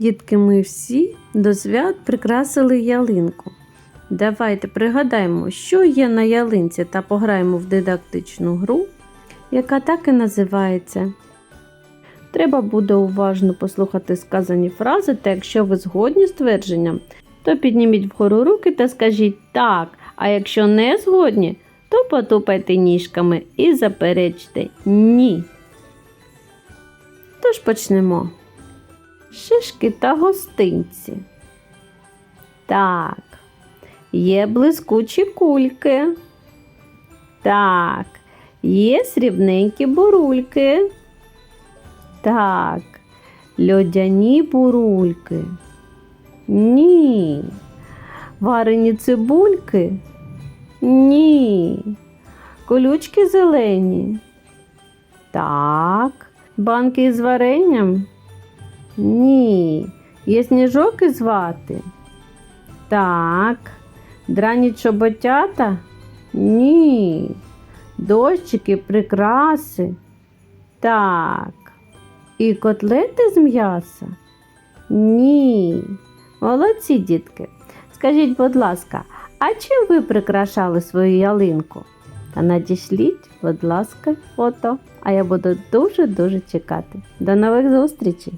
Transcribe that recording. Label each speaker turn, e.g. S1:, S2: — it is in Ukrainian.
S1: Дітки, ми всі до свят прикрасили ялинку. Давайте пригадаємо, що є на ялинці, та пограємо в дидактичну гру, яка так і називається. Треба буде уважно послухати сказані фрази, та якщо ви згодні з твердженням, то підніміть вгору руки та скажіть так, а якщо не згодні, то потупайте ніжками і заперечте ні. Тож почнемо. Шишки та гостинці. Так. Є блискучі кульки. Так. Є срібненькі бурульки. Так. Льодяні бурульки. Ні. Варені цибульки. Ні. Колючки зелені. Так. Банки із варенням? Ні. Є сніжок із вати? Так. Драні чоботята? Ні. Дощики, прикраси? Так. І котлети з м'яса? Ні. Молодці, дітки. Скажіть, будь ласка, а чим ви прикрашали свою ялинку? Та надішліть, будь ласка, фото. А я буду дуже-дуже чекати. До нових зустрічей!